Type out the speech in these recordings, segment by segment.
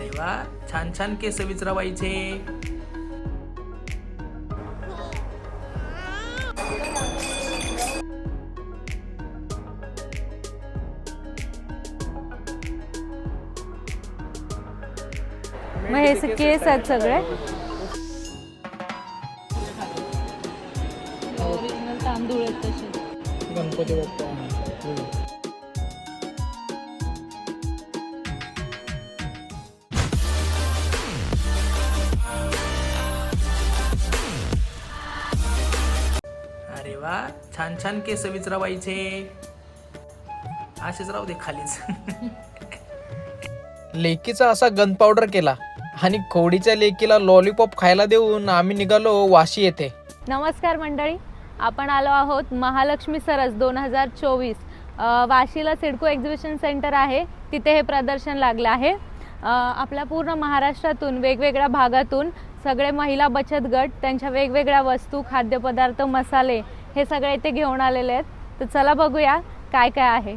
अरे वा छान छान केस विचरावायचे. मग हे केस आहेत सगळे? ओरिजिनल तांदूळ आहेत तसे. गणपती बाप्पा. छान छान केस विचरावायचे. असेच राहू दे खालीच. लेकीचा असा गन पावडर केला आणि खोडीच्या लेकीला लॉलीपॉप खायला देऊन आम्ही निघालो वाशी येथे. नमस्कार मंडळी आपण आलो आहोत महालक्ष्मी सरस दोन हजार चोवीस वाशीला सिडको एक्झिबिशन सेंटर आहे. तिथे हे प्रदर्शन लागलं आहे. आपल्या पूर्ण महाराष्ट्रातून वेगवेगळ्या भागातून सगळे महिला बचत गट त्यांच्या वेगवेगळ्या वस्तू खाद्यपदार्थ मसाले हे सगळे इथे घेऊन आलेले आहेत. तर चला बघूया काय काय आहे.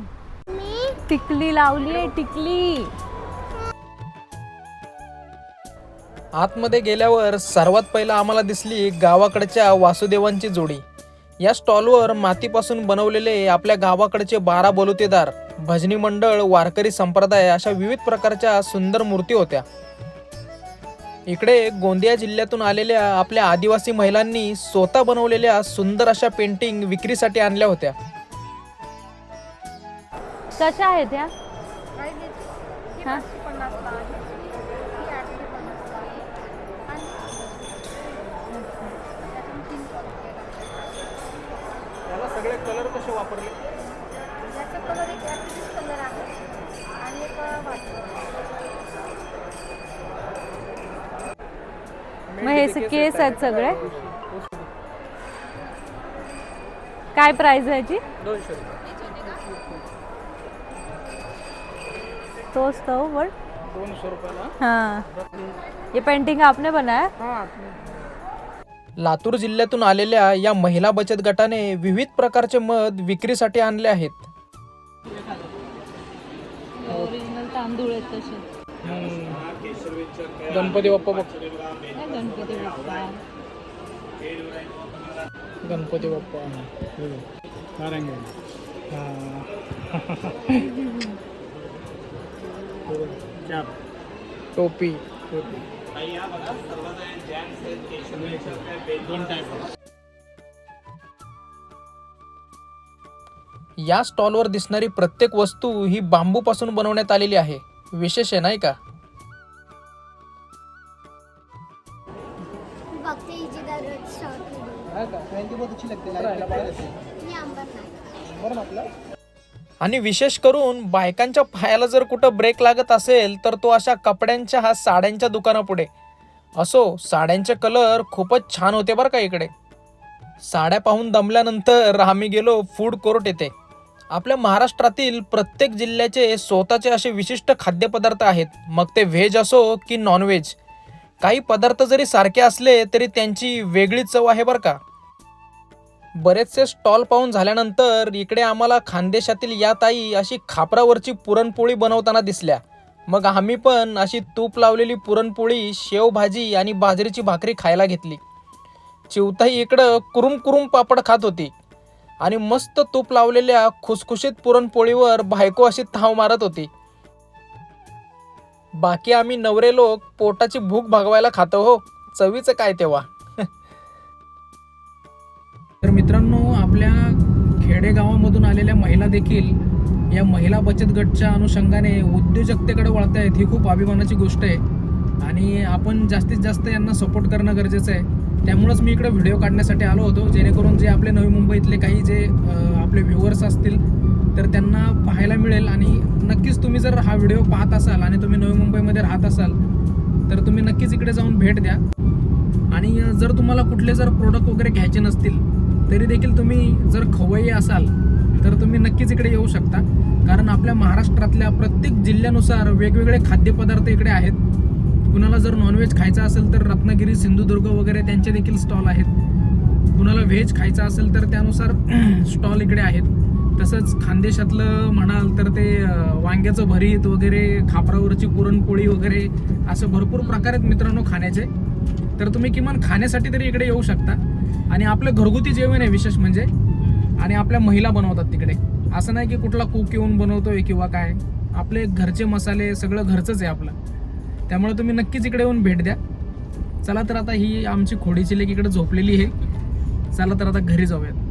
टिकली लावली आहे टिकली. आतमध्ये गेल्यावर सर्वात पहिला आम्हाला दिसली गावाकडच्या वासुदेवांची जोडी. या स्टॉलवर मातीपासून बनवलेले आपल्या गावाकडचे बारा बलुतेदार भजनी मंडळ वारकरी संप्रदाय अशा विविध प्रकारच्या सुंदर मूर्ती होत्या. इकडे गोंदिया जिल्ह्यातून आलेल्या आपल्या आदिवासी महिलांनी स्वतः बनवलेल्या सुंदर अशा पेंटिंग विक्रीसाठी आणल्या होत्या. कशा आहेत हा? त्याला सगळे कलर कसे वापरले? याचा कलर एक ॲक्टिव्ह कलर आहे आणि एक व्हाईट मग हे स- केस आहेत सगळे? काय प्राइस आहे याची? दोनशे रुपये. तोच तो बट रुपयाला? हाँ. ये पेंटिंग आपने बनाया? लातूर जिल्ह्यातून आलेल्या या महिला बचत गटाने विविध प्रकारचे मध विक्रीसाठी आणले आहेत. ओरिजिनल तांदूळ आहेत तसे. गणपती बाप्पा बघ. गणपती बाप्पा. गणपती बाप्पा टोपी. या स्टॉलवर दिसणारी प्रत्येक वस्तू ही बांबूपासून बनवण्यात आलेली आहे. विशेष आहे नाही का? बघते हिची दररोज शॉर्ट मी आंबर नाही. आणि विशेष करून बायकांच्या पायाला जर कुठं ब्रेक लागत असेल तर तो अशा कपड्यांच्या हा साड्यांच्या दुकानापुढे. असो साड्यांचे कलर खूपच छान होते बरं का इकडे. साड्या पाहून दमल्यानंतर आम्ही गेलो फूड कोर्ट येथे. आपल्या महाराष्ट्रातील प्रत्येक जिल्ह्याचे स्वतःचे असे विशिष्ट खाद्यपदार्थ आहेत. मग ते व्हेज असो की नॉनव्हेज काही पदार्थ जरी सारखे असले तरी त्यांची वेगळी चव आहे बरं का. बरेचसे स्टॉल पाहून झाल्यानंतर इकडे आम्हाला खानदेशातील या ताई अशी खापरावरची पुरणपोळी बनवताना दिसल्या. मग आम्ही पण अशी तूप लावलेली पुरणपोळी शेवभाजी आणि बाजरीची भाकरी खायला घेतली. चिवताई इकडं कुरुम कुरुम पापड खात होती. आणि मस्त तूप लावलेल्या खुसखुशीत पुरणपोळीवर बायको अशी थाव मारत होती. बाकी आम्ही नवरे लोक पोटाची भूक भागवायला खातो हो. चवीचं काय तेव्हा? तर मित्रांनो आपल्या खेडेगावामधून आलेल्या महिला देखील या महिला बचत गटच्या अनुषंगाने उद्योजकतेकडे वळत आहेत ही खूप अभिमानाची गोष्ट आहे. आणि आपण जास्तीत जास्त यांना सपोर्ट करणं गरजेचं आहे. त्यामुळंच मी इकडे व्हिडिओ काढण्यासाठी आलो होतो जेणेकरून जे आपले नवी मुंबईतले काही जे आपले व्ह्युअर्स असतील तर त्यांना पाहायला मिळेल आणि नक्कीच तुम्ही जर हा व्हिडिओ पाहत असाल आणि तुम्ही नवी मुंबईमध्ये राहत असाल तर तुम्ही नक्कीच इकडे जाऊन भेट द्या. आणि जर तुम्हाला कुठले जर प्रोडक्ट वगैरे घ्यायचे नसतील तरी देखील तुम्ही जर खवय्ये असाल तर तुम्ही नक्कीच इकडे येऊ शकता. कारण आपल्या महाराष्ट्रातल्या प्रत्येक जिल्ह्यानुसार वेगवेगळे खाद्यपदार्थ इकडे आहेत. कुणाला जर नॉनव्हेज खायचं असेल तर रत्नागिरी सिंधुदुर्ग वगैरे त्यांचे देखील स्टॉल आहेत. कुणाला व्हेज खायचं असेल तर त्यानुसार स्टॉल इकडे आहेत. तसंच खानदेशातलं म्हणाल तर ते वांग्याचं भरीत वगैरे खापरावरची पुरणपोळी वगैरे असं भरपूर प्रकार आहेत मित्रांनो खाण्याचे. तर तुम्ही किमान खाण्यासाठी तरी इकडे येऊ शकता. आणि आपलं घरगुती जेवण आहे विशेष म्हणजे. आणि आपल्या महिला बनवतात तिकडे. असं नाही की कुठला कुक येऊन बनवतोय किंवा काय. आपले घरचे मसाले सगळं घरचंच आहे आपलं. त्यामुळे तुम्ही नक्कीच इकडे येऊन भेट द्या. चला तर आता ही आमची खोडीची लेक इकडे झोपलेली आहे. चला तर आता घरी जाऊयात.